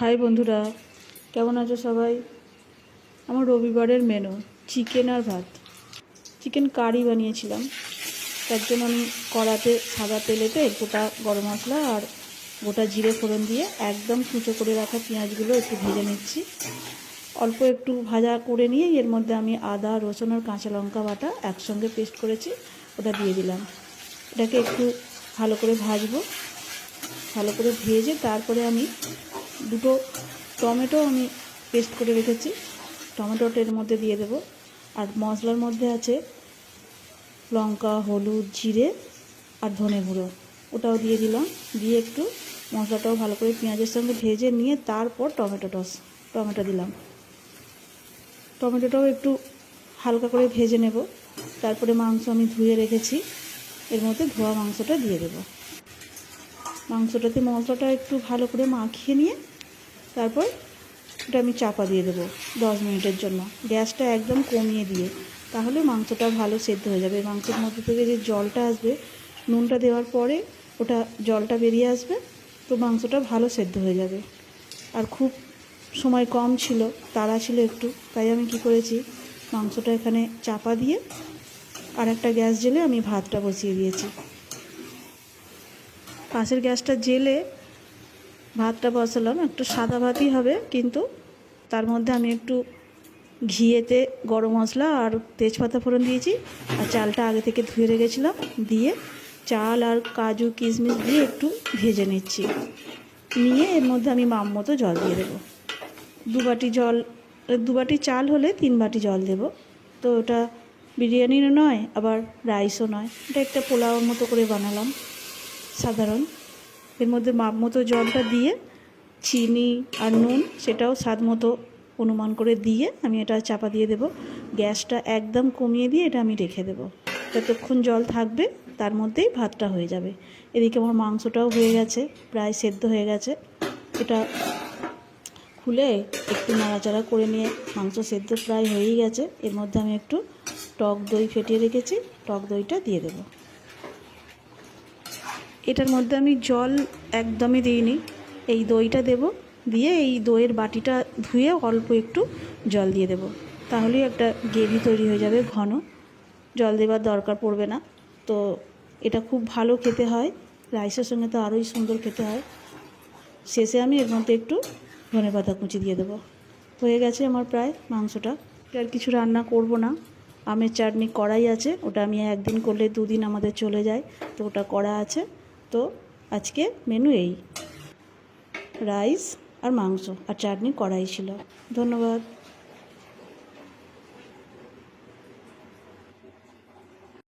High বন্ধুরা, কেমন আছো সবাই? আমার রবিবারের মেনু চিকেন আর ভাত। চিকেন কারি বানিয়েছিলাম। তার জন্য আমি কড়াতে সাদা তেলেতে গোটা গরম মশলা আর গোটা জিরে ফোড়ন দিয়ে একদম কুচো করে রাখা পেঁয়াজগুলো একটু ভেজে নিচ্ছি। অল্প একটু ভাজা করে নিয়ে এর মধ্যে আমি আদা, রসুন আর কাঁচা লঙ্কা বাটা একসঙ্গে পেস্ট করেছি, ওটা দিয়ে দিলাম। এটাকে একটু ভালো করে ভাজবো। ভালো করে ভেজে তারপরে আমি দুটো টমেটো আমি পেস্ট করে রেখেছি। টমেটোটা এর মধ্যে দিয়ে দেবো। আর মশলার মধ্যে আছে লঙ্কা, হলুদ, জিরে আর ধনে গুঁড়ো। ওটাও দিয়ে দিলাম। দিয়ে একটু মশলাটাও ভালো করে পেঁয়াজের সঙ্গে ভেজে নিয়ে তারপর টমেটো টস, টমেটো দিলাম। টমেটোটাও একটু হালকা করে ভেজে নেব। তারপরে মাংস আমি ধুয়ে রেখেছি। এর মধ্যে ধোয়া মাংসটা দিয়ে দেবো। মাংসটাতে মশলাটা একটু ভালো করে মাখিয়ে নিয়ে তারপর ওটা আমি চাপা দিয়ে দেবো দশ মিনিটের জন্য। গ্যাসটা একদম কমিয়ে দিয়ে তাহলে মাংসটা ভালো সেদ্ধ হয়ে যাবে। মাংসের মধ্যে থেকে যে জলটা আসবে, নুনটা দেওয়ার পরে ওটা জলটা বেরিয়ে আসবে, তো মাংসটা ভালো সেদ্ধ হয়ে যাবে। আর খুব সময় কম ছিল, তাড়া ছিল একটু, তাই আমি কি করেছি, মাংসটা এখানে চাপা দিয়ে আর একটা গ্যাস জেলে আমি ভাতটা বসিয়ে দিয়েছি। পাশের গ্যাসটা জেলে ভাতটা বসালাম। একটু সাদা ভাতই হবে, কিন্তু তার মধ্যে আমি একটু ঘিয়েতে গরম মশলা আর তেজপাতা ফোড়ন দিয়েছি আর চালটা আগে থেকে ধুয়ে রেখেছিলাম। দিয়ে চাল আর কাজু, কিশমিশ দিয়ে একটু ভেজে নিচ্ছি। নিয়ে এর মধ্যে আমি মাম মতো জল দিয়ে দেবো। দু বাটি জল, দু বাটি চাল হলে তিন বাটি জল দেব। তো ওটা বিরিয়ানিরও নয়, আবার রাইসও নয়। এটা একটা পোলাওর মতো করে বানালাম। সাধারণ। এর মধ্যে মাপ মতো জলটা দিয়ে চিনি আর নুন সেটাও স্বাদ মতো অনুমান করে দিয়ে আমি এটা চাপা দিয়ে দেব। গ্যাসটা একদম কমিয়ে দিয়ে এটা আমি রেখে দেব। যতক্ষণ জল থাকবে তার মধ্যেই ভাতটা হয়ে যাবে। এদিকে আমার মাংসটাও হয়ে গেছে, প্রায় সেদ্ধ হয়ে গেছে। এটা খুলে একটু নাড়াচাড়া করে নিয়ে মাংস সেদ্ধ প্রায় হয়েই গেছে। এর মধ্যে আমি একটু টক দই ফেটিয়ে রেখেছি, টক দইটা দিয়ে দেবো। এটার মধ্যে আমি জল একদমই দিইনি। এই দইটা দেব, দিয়ে এই দইয়ের বাটিটা ধুয়ে অল্প একটু জল দিয়ে দেব। তাহলেই একটা গ্রেভি তৈরি হয়ে যাবে ঘন। জল দেবার দরকার পড়বে না। তো এটা খুব ভালো খেতে হয়। রাইসের সঙ্গে তো আরোই সুন্দর খেতে হয়। শেষে আমি এর মধ্যে একটু ধনে পাতা কুচি দিয়ে দেবো। হয়ে গেছে আমার প্রায় মাংসটা। আর কিছু রান্না করব না। আমের চাটনি কড়াই আছে, ওটা আমি একদিন করলে দুদিন আমাদের চলে যায়, তো ওটা করা আছে। তো আজকে মেনু এই। রাইস আর মাংস আর চাটনি কড়াই ছিল। ধন্যবাদ।